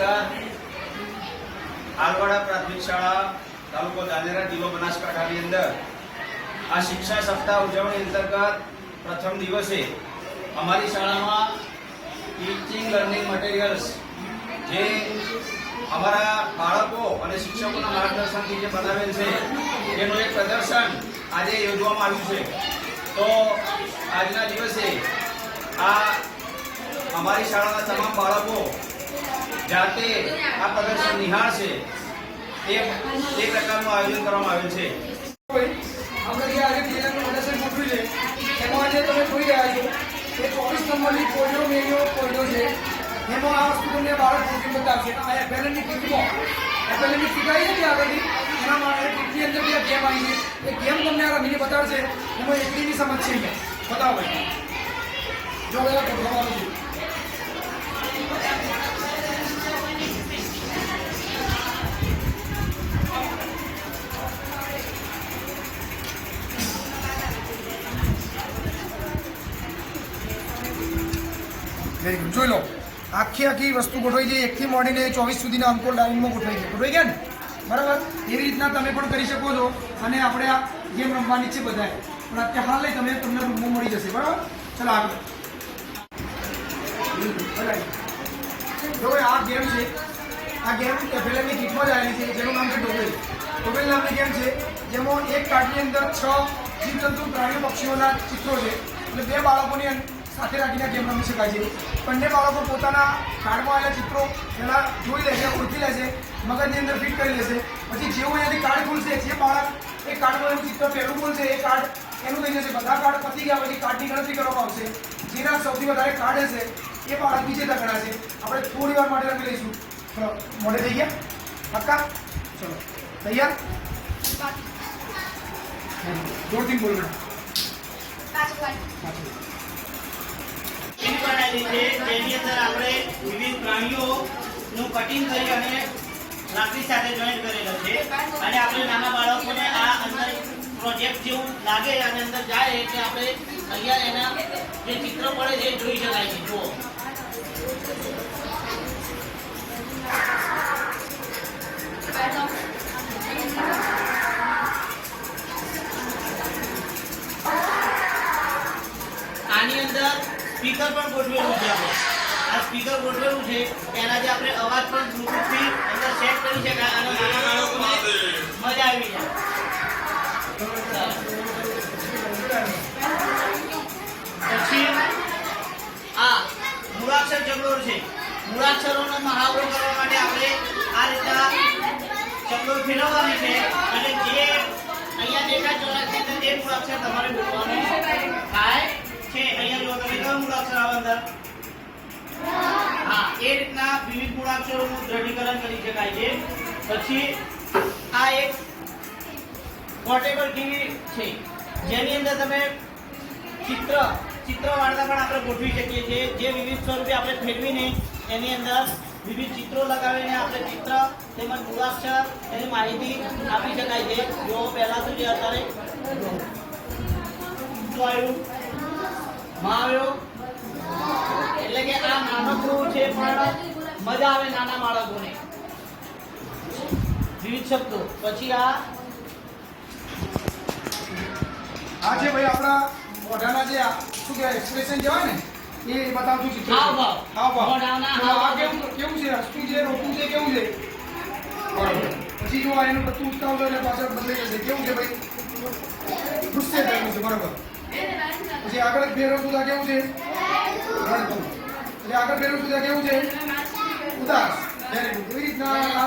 નમસ્કાર. આલવાડા પ્રાથમિક શાળા તાલુકો દાનેરા જિલ્લો બનાસકાંઠાની અંદર આ શિક્ષણ સપ્તાહ ઉજવણી અંતર્ગત પ્રથમ દિવસે અમારી શાળામાં ટીચિંગ લર્નિંગ મટીરિયલ્સ જે અમારા બાળકો અને શિક્ષકોના માર્ગદર્શનથી જે બનાવેલ છે, એનું એક પ્રદર્શન આજે યોજવામાં આવ્યું છે. તો આજના દિવસે આ અમારી શાળાના તમામ બાળકો જાતે આ પ્રદર્શન નિહાળશે તે એ પ્રકારનું આયોજન કરવામાં આવેલ છે. આપણે આજે ક્રિયાનું પ્રદર્શન છે. એમાં આજે તમે જોઈ રહ્યા છો એ ચોવીસ નંબરની કોઈનો મેળ્યો કોઈનો છે. એમાં આ વસ્તુ બાળક ગોઠવી બતાવશે. આ એફએલએનની કીટમાં એફએલએનની શીખાઈ છે ને આગળની એના માટે અંદર જે ગેમ આવી છે. એ ગેમ તમને આ રમીને બતાવશે. એમાં એટલીની સમજ છે. બતાવો ભાઈ. જો બધા ગોઠવવાનું છે. વેરી જોઈ લો. આખી આખી વસ્તુ ગોઠવાઈ છે એકથી મોડીને ચોવીસ સુધીના અંકો લાઈનમાં ગોઠવાઈ છે ગોઠવાઈ ગયા ને? બરાબર? એવી રીતના તમે પણ કરી શકો છો અને આપણે આ ગેમ રમવાની છે બધાએ. પણ અત્યારે હાલ તમે તમને રૂમમાં મળી જશે. બરાબર? ચલો આગળ. જો આ ગેમ છે, આ ગેમ એફએલએમની કીટમાં જ આવેલી છે, જેનું નામ છે ડોબેલ. ડોબેલ નામની ગેમ છે, જેમાં એક કાર્ડની અંદર છ જીવજંતુ પ્રાણી પક્ષીઓના ચિત્રો છે. એટલે બે બાળકોની સાથે રાખીને ગેમ રમી શકાય છે. બંને બાળકો પોતાના કાર્ડમાં આવેલા ચિત્રો પહેલાં જોઈ લેશે ઓળખી લેશે મગજની અંદર ફિટ કરી લેશે પછી જેવું એનાથી કાર્ડ ખુલશે જે બાળક એ કાર્ડમાં એનું ચિત્ર પહેલું ખુલશે એ કાર્ડ એનું થઈ જશે. બધા કાર્ડ પતી ગયા પછી કાર્ડની ગણતરી કરવામાં આવશે. જેના સૌથી વધારે કાર્ડ હશે એ બાળક વિજેતા ગણાશે આપણે થોડી વાર માટે રમી લઈશું. ચલો મોડે થઈ ગયા? પક્કા? ચલો તૈયાર? જોરથી બોલ બેટા પાછું. બનાવેલી છે જેની અંદર આપણે વિવિધ પ્રાણીઓનું કટિંગ કરી અને લાકડી સાથે જોઈન્ટ કરેલો છે. અને આપણે નાના બાળકોને આ અંદર પ્રોજેક્ટ જેવું લાગે અને અંદર જાય એટલે આપણે અહીંયા એના જે ચિત્ર પડે છે એ જોઈ શકાય છે. જુઓ. આની અંદર સ્પીકર પણ ગોઠવેલું છે આપણે આ સ્પીકર ગોઠવેલું છે, એનાથી આપણે અવાજ પણ બ્લૂટૂથથી અંદર સેટ કરી શકાય અને નાના બાળકોને મજા આવી જાય. પછી આ મૂળાક્ષર ચકડોર છે. મૂળાક્ષરોનો મહાવરો કરવા માટે આપણે આ રીતના ચકડોળ ફેરવવાની છે, અને જે અહીંયા દેખાય છે તે મૂળાક્ષર તમારે બોલવાનું થાય. પછી આ એક પોર્ટેબલ છે. જેની અંદર ચિત્ર ચિત્ર વાર્તા પણ આપણે ગોઠવી શકીએ છીએ. જે વિવિધ સ્વરૂપે આપણે ફેરવીને એની અંદર વિવિધ ચિત્રો લગાવીને આપણે ચિત્ર તેમજ મૂળાક્ષર, એની માહિતી આપી શકાય છે. જો પહેલા શું આવ્યું માં આવ્યો? એટલે કે આ નાનકડું છે પણ મજા આવે નાના બાળકોને વિવિધ શબ્દો પછી આ આ છે ભાઈ આપણા મોઢાના જે શું કહેવાય એક્સપ્રેશન કહેવાય ને એ ચિત્ર છે. હાવભાવ. હાવભાવ. મોઢાના આ હાવભાવ. કેવું કેવું છે હસતું છે રોતું છે કેવું છે પછી જો આ એનું બધું ઉચકાવતો એટલે પાછળ બદલાઈ જશે કેવું છે ભાઈ ગુસ્સે થયેલું છે બરાબર પછી આગળ બે ત્યાં કેવું છે. એટલે આગળ ફેરવતું સુધા કેવું છે? ઉદાસ. વેરી ગુડ એવી રીતના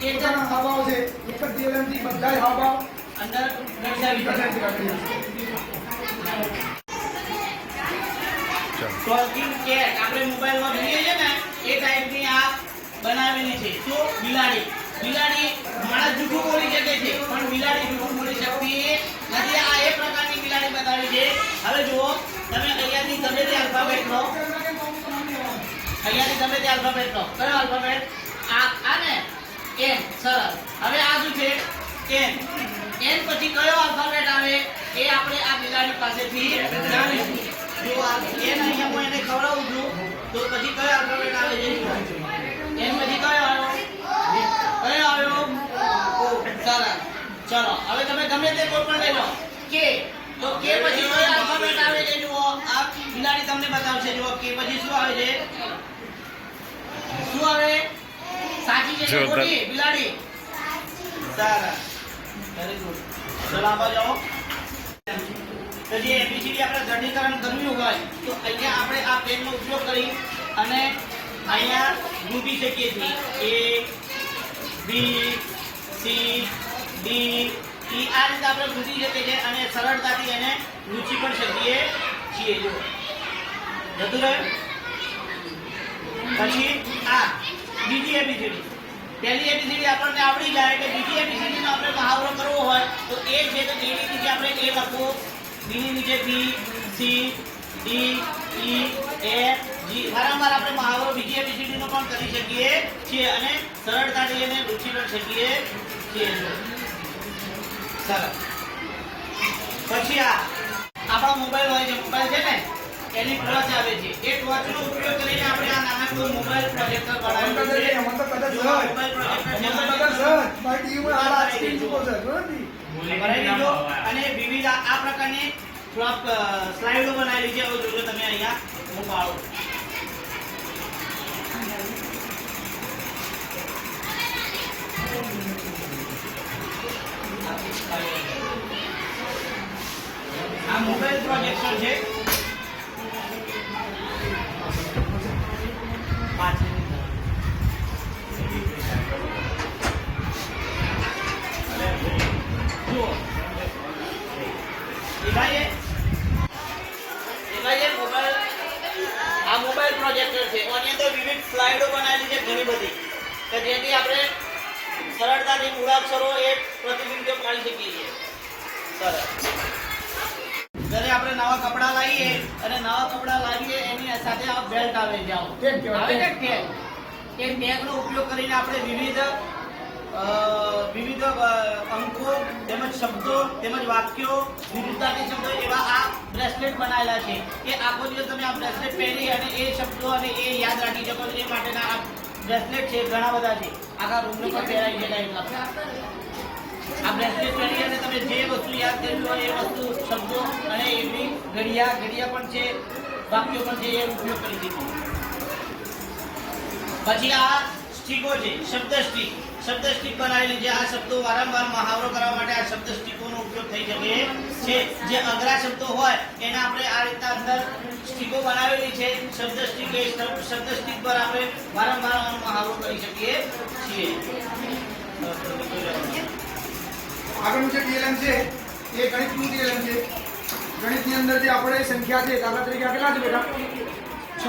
પોતાના હાવભાવ છે. એક જ DLM બધા હાવભાવ અંદર કેટ આપણે મોબાઈલમાં ને એ ટાઈપની આ બનાવેલી છે. શું બિલાડી. બિલાડી માણસ જૂઠું બોલી શકે છે પણ બિલાડી જૂઠું બોલી શકતી નથી. આ એ પ્રકારની બિલાડી બતાવી છે. હવે જુઓ. તમે અહીંયાથી તમે તે આલ્ફાબેટ લો. અહીંયાથી તમે તે આલ્ફાબેટ લો. કયો આલ્ફાબેટ આ આ ને? એન સરસ. હવે આ શું છે? એન એન પછી કયો આલ્ફાબેટ આવે? એ આપણે આ બિલાડી પાસેથી જાણીશું. જો આ એન અહીંયા હું એને ખવડાવું છું, તો પછી કયો આલ્ફાબેટ આવે છે? એન પછી કયો આવ્યો? કયો આવ્યો? ઓ સરસ. ચલો, હવે તમે ગમે તે કોઈ પણ લઈ લો. કે બિલાડી તમને બતાવશે. જો કે પછી શું આવે છે? શું આવે? સાચી છે ખોટી? બિલાડી? સારા. વેરી ગુડ ચલો આગળ જાઓ. તો જે એબીસીડી આપણે દઢીકરણ કરવું હોય તો અહીંયા આપણે આ પેનનો ઉપયોગ કરી અને અહીંયા ગૂંથી શકીએ છીએ. એ બી સી ડી ઈ આ રીતે આપણે ગૂંથી શકીએ છીએ અને સરળતાથી એને લૂછી પણ શકીએ છીએ. જો જતું રહ્યું પછી આ બીજી એબીસીડી પહેલી એબીસીડી આપણને આવડી જાય એટલે બીજી એબીસીડી આપણે મહાવરો કરવો હોય, તો એ છે તો એની નીચે આપણે એ લખવું. બીની નીચે બી સી ડી ઈ જી વારંવાર આપણે મહાવરો બીજી એબીસીડી પણ કરી શકીએ છીએ અને સરળતાથી એને રૂચી પણ શકીએ છીએ. પછી આ, આપણો મોબાઈલ હોય છે, મોબાઈલ છે ને? એની ફરજ આવે છે. એ ટોચનો ઉપયોગ કરીને આપણે આ નાનકડો મોબાઈલ પ્રોજેક્ટર બનાવ્યો છે. મને તો કદાચ સર. પ્રોજેક્ટર તો કદાચ સર, મારી TV આ screen ચૂકો છે, બરોબર ભરાઈ દીધો અને વિવિધ આ પ્રકારની ફ્લોપ સ્લાઇડો બનાવેલી છે. જોજો તમે અહીંયા હું પાડું. આ મોબાઈલ પ્રોજેક્ટર છે. આપણે નવા કપડા લાવીએ અને નવા કપડા લાવીએ એની સાથે આ બેલ્ટ આવે છે આવો. છે ટેગ. ટેગ એ ટેગનો ઉપયોગ કરીને આપણે વિવિધ વિવિધ અંકો તેમજ શબ્દો તેમજ વાક્યો વિવિધતાની શબ્દો એવા આ બ્રેસલેટ બનાવેલા છે. કે આખો દિવસ તમે આ બ્રેસલેટ પહેરી અને એ શબ્દો અને એ યાદ રાખી શકો એ માટેના આ બ્રેસલેટ છે ઘણા બધા છે. આખા રૂમને પણ પહેરાઈ ગયેલા એટલા. ઉપયોગ થઈ શકે છે. જે અઘરા શબ્દો હોય, એને આપણે આ રીતના અંદર સ્ટીકો બનાવેલી છે. શબ્દ સ્ટીક એ પર આપણે વારંવાર મહાવરો કરી શકીએ છીએ. આગળનું જે ટીએલએમ છે એ ગણિતનું ટીએલએમ છે. ગણિતની અંદર જે આપણે સંખ્યા છે દાખલા તરીકે કેટલા છે બેટા? છ.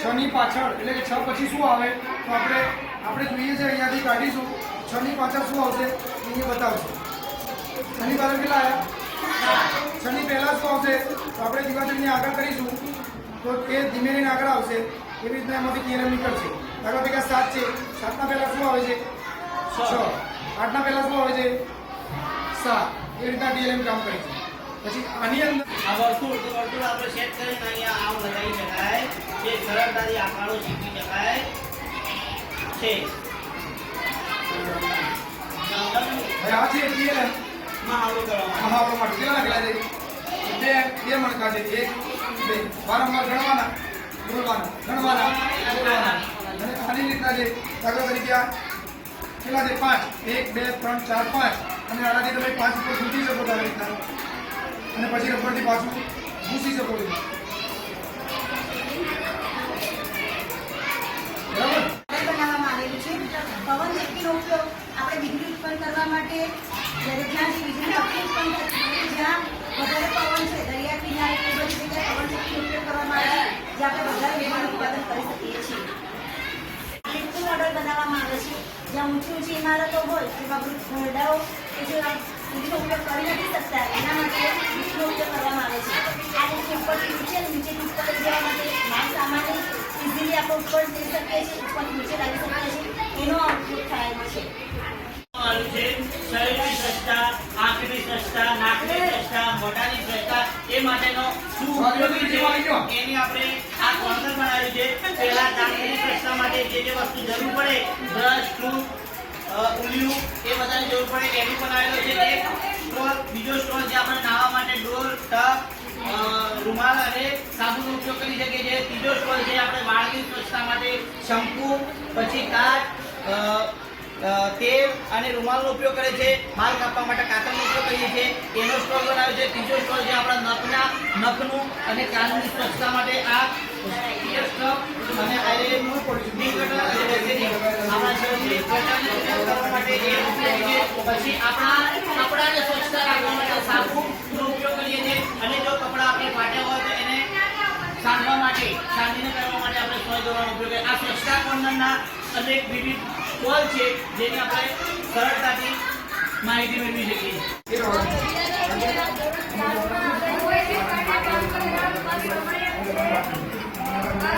છ ની પાછળ એટલે કે છ પછી શું આવે? તો આપણે આપણે જોઈએ છે અહીંયાથી કાઢીશું. છ ની પાછળ શું આવશે? એ બતાવશે. છ ની પાછળ કેટલા આવ્યા? છ ની પહેલા શું આવશે? તો આપણે દિવાળીની આગળ કરીશું. તો એ ધીમે ધીમે આગળ આવશે. એવી રીતના એમાંથી ટીએલએમ નીકળશે. દાખલા તરીકે સાત છે. સાતના પહેલાં શું આવે છે. છ. આઠના પહેલાં શું આવે છે? સાત એ રીતના ડીએલએમ કામ કરે છે. પછી આની અંદર આ વર્તુળ વર્તુળ આપણે સેટ કરીને અહીંયા આમ લગાવી શકાય. જે સરળતાથી આકારો શીખી શકાય. છે. આ છે ડીએલએમ મહાવરો કરવામાં આમાં આપણો માટે કેટલા લાગેલા છે? બે બે મણકા છે એક બે. વારંવાર ગણવાના બોલવાના ગણવાના અને આની રીતના છે દાખલા તરીકે કેટલા છે? પાંચ. એક બે ત્રણ ચાર પાંચ. અને આનાથી તમે પાંચ ઉપર સુધી શકો રીતના અને પછી રબરથી પાછું ઘૂસી શકો છો બરાબર બનાવવામાં આવેલું છે પવન ચક્કીનો ઉપયોગ આપણે વીજળી ઉત્પન્ન કરવા માટે જ્યારે જ્યાં જે વીજળી શક્તિ ઉત્પન્ન થતી હોય, જ્યાં વધારે પવન છે દરિયા કિનારે કે બધી જગ્યાએ પવન ચક્કીનો ઉપયોગ કરવામાં આવે છે, જ્યાં આપણે વધારે વીજળી ઉત્પાદન કરી શકીએ છીએ લિફ્ટ મોડલ બનાવવામાં આવે છે જ્યાં ઊંચી ઊંચી ઇમારતો હોય જેમાં વૃક્ષ ઘરડાઓ શરીરની સ્વચ્છતા આંખની સ્વચ્છતા નાકની સ્વચ્છતા મોઢાની સ્વચ્છતા એ માટેનો શું ઉપયોગી એની આપણે આ કોર્નર બનાવ્યું છે. પહેલા દાંતની સ્વચ્છતા માટે જે જે વસ્તુ જરૂર પડે બ્રશ ટૂથ અ, એ બધાની જરૂર પડે. એની બનાવેલો છે એક સ્ટોલ બીજો સ્ટોલ જે આપણે નાવા માટે ડોલ અ, રૂમાલ અને સાબુનો ઉપયોગ કરી શકીએ છીએ. ત્રીજો સ્ટોલ છે આપણે વાળની સ્વચ્છતા માટે શંકુ પછી અ, તેલ અને રૂમાલનો ઉપયોગ કરે છે. માલ કાપવા માટે કાતરનો ઉપયોગ કરીએ છીએ. એનો સ્ટોલ બનાવ્યો છે. ત્રીજો સ્ટોલ છે નખના અને કાનની સ્વચ્છતા માટે આ ear અને આપણા માટે પછી આપણા કપડાને સ્વચ્છતા રાખવા માટે સાબુનો ઉપયોગ કરીએ છીએ. કપડાં આપણે ફાટ્યા હોય એને સાંધવા માટે, સાંધીને કરવા માટે આપણે કરીએ. આ સ્વચ્છતા કોર્નરના અનેક વિવિધ કોલ છે, જેની આપણે સરળતાથી માહિતી મેળવી શકીએ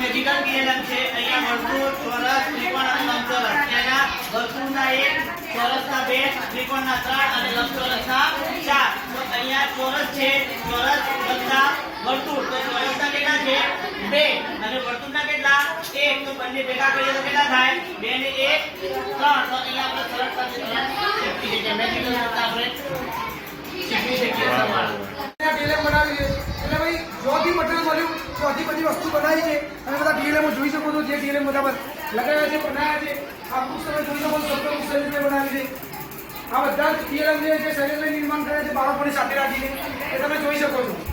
મેડિકલ પીએલએમ છે. અહીંયા વર્તુળ ચોરસ ત્રિકોણ અને લંબચોરસ એના વર્તુળના એક ચોરસના બે, ત્રિકોણના ત્રણ અને લંબચોરસના ચાર. તો અહીંયા ચોરસ છે, ચોરસ વત્તા વર્તુળ. તો ચોરસના કેટલા છે? બે. અને વર્તુળના કેટલા? એક. તો બંને ભેગા કરીએ તો કેટલા થાય? બે ને એક, ત્રણ. તો અહીંયા આપણે સરળતાથી અહીંયા શીખી શકીએ મેડિકલ આપણે શીખી શકીએ. મળ્યું ચોથી બધી વસ્તુ બનાવી છે અને બધા ડીએલએમ જોઈ શકો છો જે ડીએલએમ બધા લગાવ્યા છે, બનાવ્યા છે. આ બુક્સ તમે જોઈ શકો છો સત્તર બુક્સ રીતે બનાવી છે. આ બધા ડીએલએમ જે શરીરને નિર્માણ કરે છે, બાળકોની સાથે રાખીને, એ તમે જોઈ શકો છો.